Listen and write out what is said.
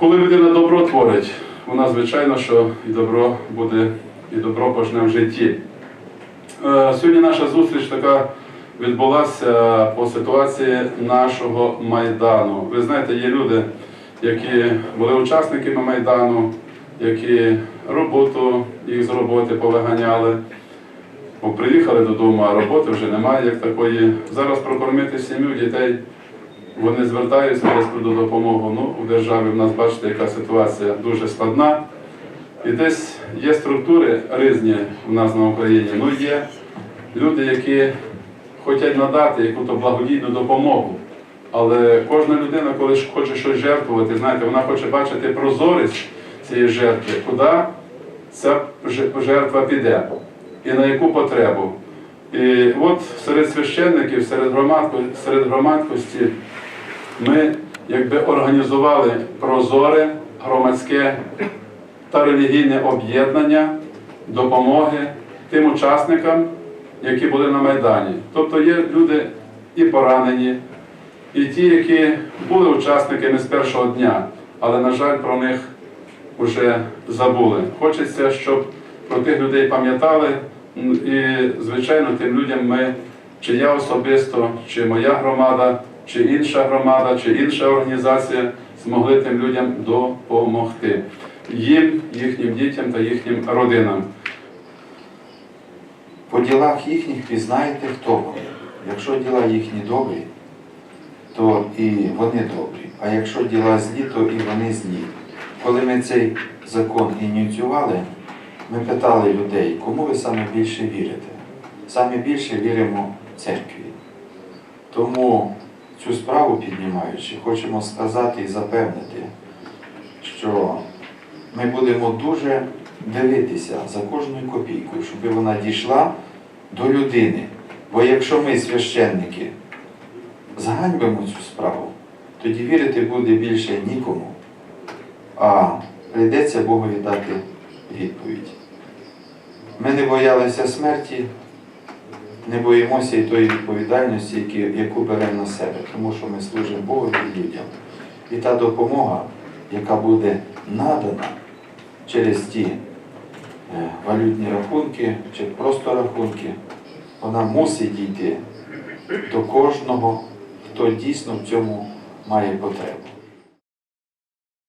Коли людина добро творить, вона звичайно, що і добро буде, і добро почне в житті. Е, Сьогодні наша зустріч така відбулася по ситуації нашого Майдану. Ви знаєте, є люди, які були учасниками Майдану, які роботу їх з роботи повиганяли. Приїхали додому, а роботи вже немає як такої. Зараз прокормити сім'ю дітей вони звертаються десь про допомогу. Ну, у державі в нас бачите, яка ситуація дуже складна. І десь є структури різні у нас на Україні. Ну є люди, які хочуть надати якусь благодійну допомогу. Але кожна людина, коли хоче щось жертвувати, знаєте, вона хоче бачити прозорість цієї жертви, куди ця жертва піде і на яку потребу. І от серед священників, серед громадськості ми якби організували прозоре громадське та релігійне об'єднання допомоги тим учасникам, які були на Майдані. Тобто є люди і поранені, і ті, які були учасниками з першого дня, але, на жаль, про них вже забули. Хочеться, щоб про тих людей пам'ятали. І, звичайно, тим людям ми, чи я особисто, чи моя громада, чи інша громада, чи інша організація змогли тим людям допомогти. Їм, їхнім дітям та їхнім родинам. По ділах їхніх пізнаєте, хто вони. Якщо діла їхні добрі, то і вони добрі. А якщо діла злі, то і вони злі. Коли ми цей закон ініціювали, ми питали людей, кому ви саме більше вірите. Саме більше віримо церкві. Тому цю справу піднімаючи, хочемо сказати і запевнити, що ми будемо дуже дивитися за кожною копійкою, щоб вона дійшла до людини. Бо якщо ми, священники, зганьбимо цю справу, тоді вірити буде більше нікому, а прийдеться Богові дати відповідь. Ми не боялися смерті, не боїмося і тої відповідальності, яку беремо на себе, тому що ми служимо Богу і людям. І та допомога, яка буде надана через ті е, валютні рахунки чи просто рахунки, вона мусить дійти до кожного, хто дійсно в цьому має потребу.